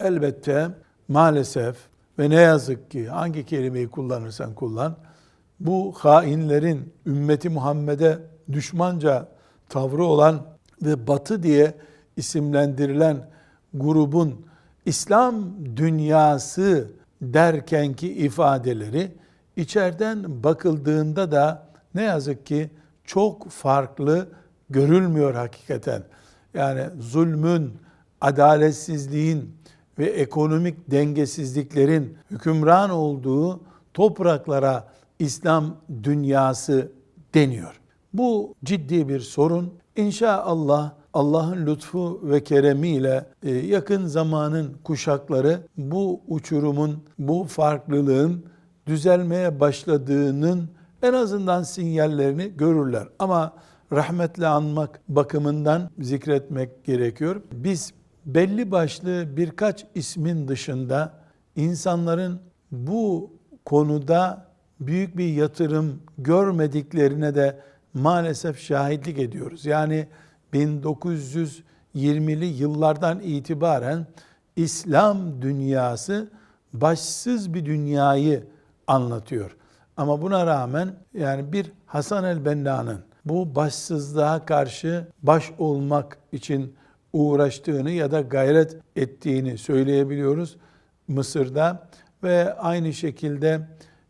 Elbette maalesef ve ne yazık ki hangi kelimeyi kullanırsan kullan bu hainlerin ümmeti Muhammed'e düşmanca tavrı olan ve batı diye isimlendirilen grubun İslam dünyası derkenki ifadeleri içeriden bakıldığında da ne yazık ki çok farklı görülmüyor hakikaten. Yani zulmün, adaletsizliğin ve ekonomik dengesizliklerin hükümran olduğu topraklara İslam dünyası deniyor. Bu ciddi bir sorun. İnşallah Allah'ın lütfu ve keremiyle e, yakın zamanın kuşakları bu uçurumun, bu farklılığın düzelmeye başladığının en azından sinyallerini görürler. Ama rahmetle anmak bakımından zikretmek gerekiyor. Biz belli başlı birkaç ismin dışında insanların bu konuda büyük bir yatırım görmediklerine de maalesef şahitlik ediyoruz. Yani 1920'li yıllardan itibaren İslam dünyası başsız bir dünyayı anlatıyor. Ama buna rağmen yani bir Hasan el-Benna'nın bu başsızlığa karşı baş olmak için uğraştığını ya da gayret ettiğini söyleyebiliyoruz Mısır'da ve aynı şekilde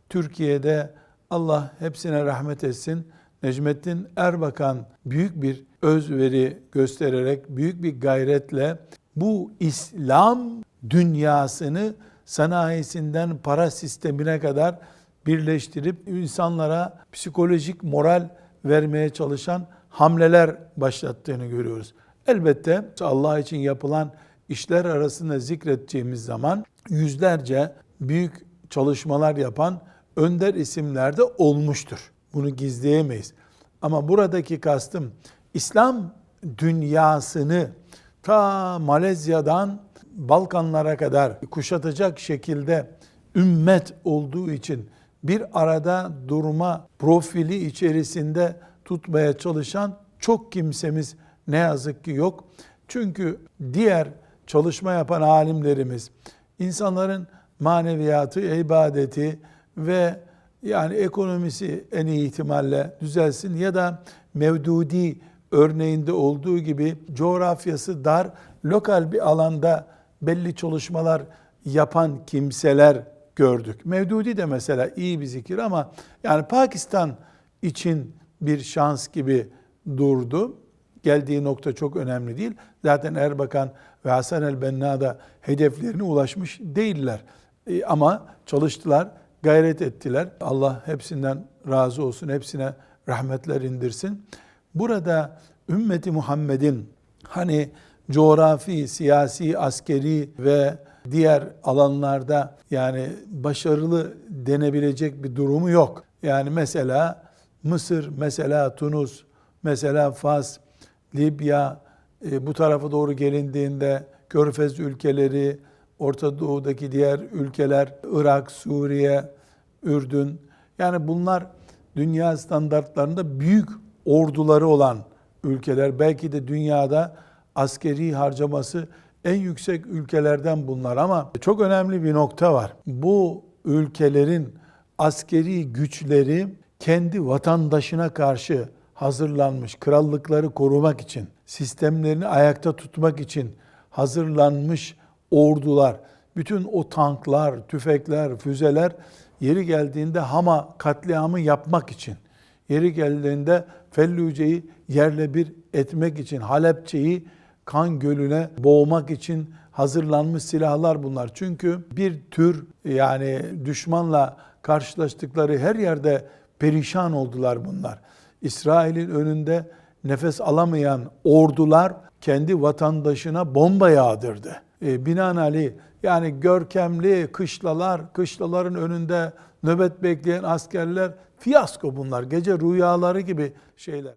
Türkiye'de Allah hepsine rahmet etsin. Necmettin Erbakan büyük bir özveri göstererek, büyük bir gayretle bu İslam dünyasını sanayisinden para sistemine kadar birleştirip insanlara psikolojik moral vermeye çalışan hamleler başlattığını görüyoruz. Elbette Allah için yapılan işler arasında zikredeceğimiz zaman yüzlerce büyük çalışmalar yapan önder isimler de olmuştur. Bunu gizleyemeyiz. Ama buradaki kastım İslam dünyasını ta Malezya'dan Balkanlara kadar kuşatacak şekilde ümmet olduğu için bir arada durma profili içerisinde tutmaya çalışan çok kimsemiz ne yazık ki yok. Çünkü diğer çalışma yapan alimlerimiz insanların maneviyatı, ibadeti ve yani ekonomisi en iyi ihtimalle düzelsin ya da Mevdudi örneğinde olduğu gibi coğrafyası dar, lokal bir alanda belli çalışmalar yapan kimseler gördük. Mevdudi de mesela iyi bir zikir ama yani Pakistan için bir şans gibi durdu. Geldiği nokta çok önemli değil. Zaten Erbakan ve Hasan el-Benna da hedeflerine ulaşmış değiller. E, ama çalıştılar, gayret ettiler. Allah hepsinden razı olsun, hepsine rahmetler indirsin. Burada ümmeti Muhammed'in hani coğrafi, siyasi, askeri ve diğer alanlarda yani başarılı denebilecek bir durumu yok. Yani mesela Mısır, mesela Tunus, mesela Fas, Libya e, bu tarafa doğru gelindiğinde Körfez ülkeleri, Orta Doğu'daki diğer ülkeler, Irak, Suriye, Ürdün yani bunlar dünya standartlarında büyük orduları olan ülkeler. Belki de dünyada askeri harcaması en yüksek ülkelerden bunlar ama çok önemli bir nokta var. Bu ülkelerin askeri güçleri kendi vatandaşına karşı hazırlanmış, krallıkları korumak için, sistemlerini ayakta tutmak için hazırlanmış ordular, bütün o tanklar, tüfekler, füzeler yeri geldiğinde Hama katliamı yapmak için, yeri geldiğinde Fellüce'yi yerle bir etmek için, Halepçe'yi kan gölüne boğmak için hazırlanmış silahlar bunlar. Çünkü bir tür yani düşmanla karşılaştıkları her yerde perişan oldular bunlar. İsrail'in önünde nefes alamayan ordular kendi vatandaşına bomba yağdırdı. E, binaenaleyh yani görkemli kışlalar, kışlaların önünde nöbet bekleyen askerler fiyasko bunlar. Gece rüyaları gibi şeyler.